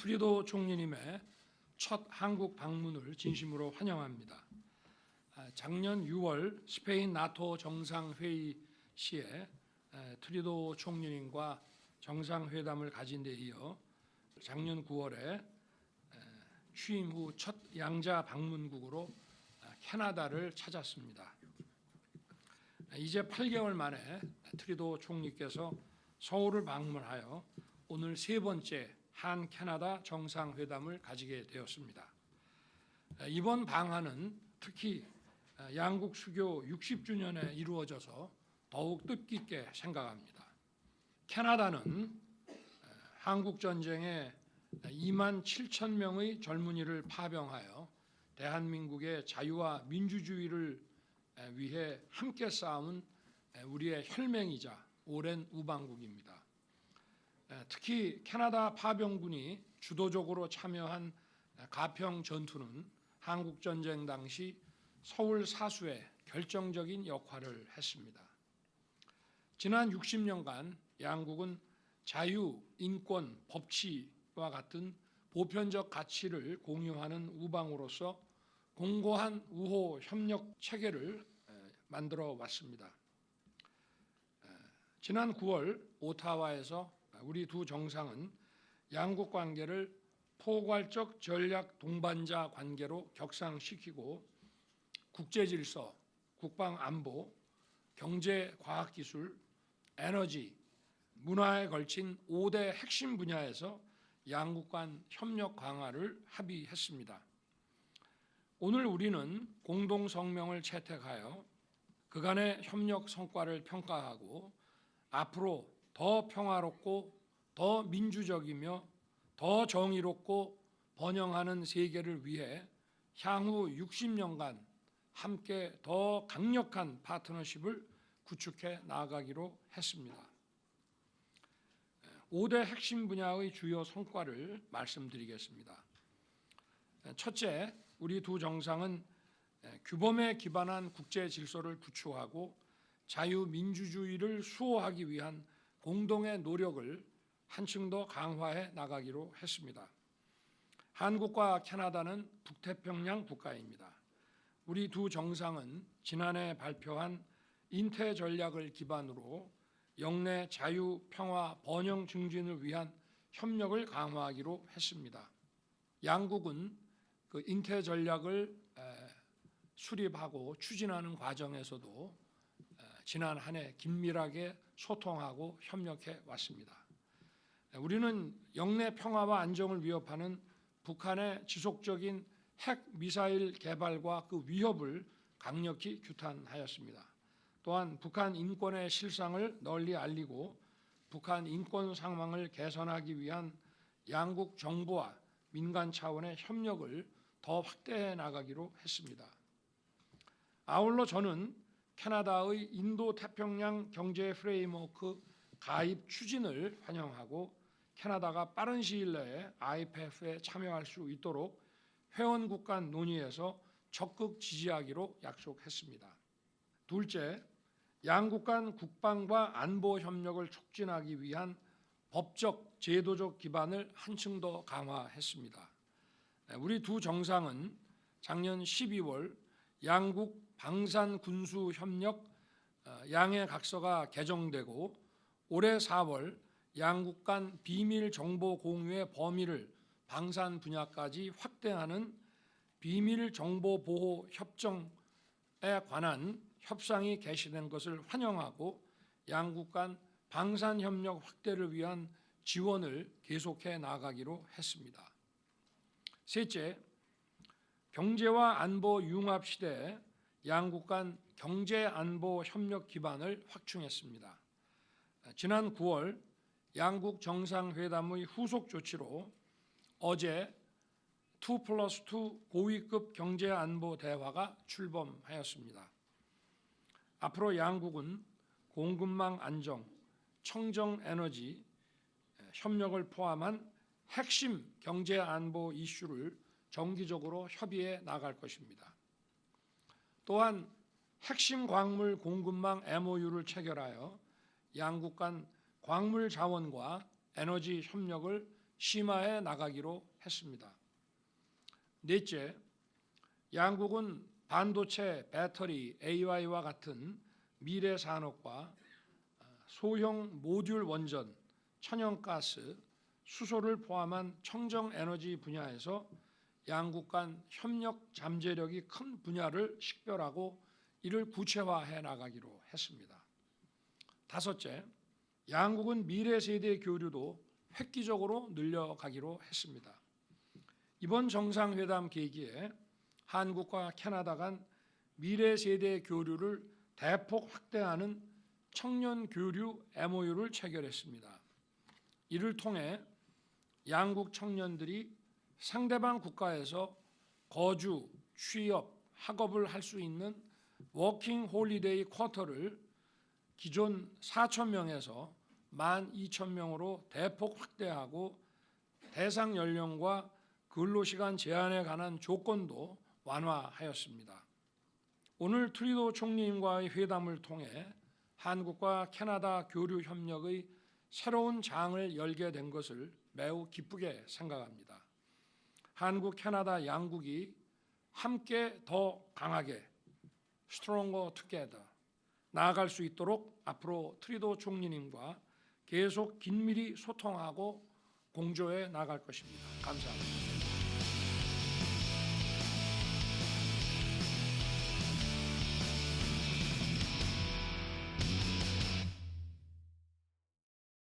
트리도 총리님의 첫 한국 방문을 진심으로 환영합니다. 아, 작년 6월 스페인 나토 정상회의 시에 에, 트리도 총리님과 정상회담을 가진 데 이어 작년 9월에 취임 후 첫 양자 방문국으로 아, 캐나다를 찾았습니다. 아, 이제 8개월 만에 트리도 총리께서 서울을 방문하여 오늘 세 번째 한 캐나다 정상회담을 가지게 되었습니다. 아, 이번 방한은 특히 아, 양국 수교 60주년에 이루어져서 더욱 뜻깊게 생각합니다. 캐나다는 한국 전쟁에 2만 7천 명의 젊은이를 파병하여 대한민국의 자유와 민주주의를 위해 함께 싸운 우리의 혈맹이자 오랜 우방국입니다. 특히 캐나다 파병군이 주도적으로 참여한 가평 전투는 한국 전쟁 당시 서울 사수에 결정적인 역할을 했습니다. 지난 60년간 양국은 자유, 인권, 법치와 같은 보편적 가치를 공유하는 우방으로서 공고한 우호 협력 체계를 만들어 왔습니다. 지난 9월 오타와에서 우리 두 정상은 양국 관계를 포괄적 전략 동반자 관계로 격상시키고 국제 질서, 국방 안보, 경제 과학 기술, 에너지, 문화에 걸친 5대 핵심 분야에서 양국 간 협력 강화를 합의했습니다. 오늘 우리는 공동 성명을 채택하여 그간의 협력 성과를 평가하고 앞으로 더 평화롭고 더 민주적이며 더 정의롭고 번영하는 세계를 위해 향후 60년간 함께 더 강력한 파트너십을 구축해 나아가기로 했습니다. 5대 핵심 분야의 주요 성과를 말씀드리겠습니다. 첫째, 우리 두 정상은 규범에 기반한 국제 질서를 구축하고 자유민주주의를 수호하기 위한 공동의 노력을 한층 더 강화해 나가기로 했습니다. 한국과 캐나다는 북태평양 국가입니다. 우리 두 정상은 지난해 발표한 인태 전략을 기반으로 영내 자유, 평화, 번영 증진을 위한 협력을 강화하기로 했습니다. 양국은 그 인태 전략을 수립하고 추진하는 과정에서도 지난 한 해 긴밀하게 소통하고 협력해 왔습니다. 우리는 영내 평화와 안정을 위협하는 북한의 지속적인 핵 미사일 개발과 그 위협을 강력히 규탄하였습니다. 또한 북한 인권의 실상을 널리 알리고 북한 인권 상황을 개선하기 위한 양국 정부와 민간 차원의 협력을 더 확대해 나가기로 했습니다. 아울러 저는 캐나다의 인도 태평양 경제 프레임워크 가입 추진을 환영하고 캐나다가 빠른 시일 내에 IPF에 참여할 수 있도록 회원국 간 논의에서 적극 지지하기로 약속했습니다. 둘째, 양국 간 국방과 안보 협력을 촉진하기 위한 법적 제도적 기반을 한층 더 강화했습니다. 우리 두 정상은 작년 12월 양국 방산 군수 협력 어, 양해 각서가 개정되고 올해 4월 양국 간 비밀 정보 공유의 범위를 방산 분야까지 확대하는 비밀 정보 보호 협정에 관한 협상이 개시된 것을 환영하고 양국 간 방산 협력 확대를 위한 지원을 계속해 나가기로 했습니다. 셋째, 경제와 안보 융합 시대에 양국 간 경제 안보 협력 기반을 확충했습니다. 지난 9월 양국 정상회담의 후속 조치로 어제 2 플러스 2 고위급 경제 안보 대화가 출범하였습니다. 앞으로 양국은 공급망 안정, 청정 에너지 협력을 포함한 핵심 경제 안보 이슈를 정기적으로 협의해 나갈 것입니다. 또한 핵심 광물 공급망 MOU를 체결하여 양국 간 광물 자원과 에너지 협력을 심화해 나가기로 했습니다. 넷째, 양국은 반도체, 배터리, AI와 같은 미래 산업과 소형 모듈 원전, 천연가스, 수소를 포함한 청정 에너지 분야에서 양국 간 협력 잠재력이 큰 분야를 식별하고 이를 구체화해 나가기로 했습니다. 다섯째, 양국은 미래 세대 교류도 획기적으로 늘려가기로 했습니다. 이번 정상회담 계기에 한국과 캐나다 간 미래 세대 교류를 대폭 확대하는 청년 교류 MOU를 체결했습니다. 이를 통해 양국 청년들이 상대방 국가에서 거주, 취업, 학업을 할 수 있는 워킹 홀리데이 쿼터를 기존 4천 명에서 1만 2천 명으로 대폭 확대하고 대상 연령과 근로시간 제한에 관한 조건도 완화하였습니다. 오늘 트리도 총리님과의 회담을 통해 한국과 캐나다 교류 협력의 새로운 장을 열게 된 것을 매우 기쁘게 생각합니다. 한국, 캐나다 양국이 함께 더 강하게 stronger together 나아갈 수 있도록 앞으로 트리도 총리님과 계속 긴밀히 소통하고 공조해 나갈 것입니다. 감사합니다.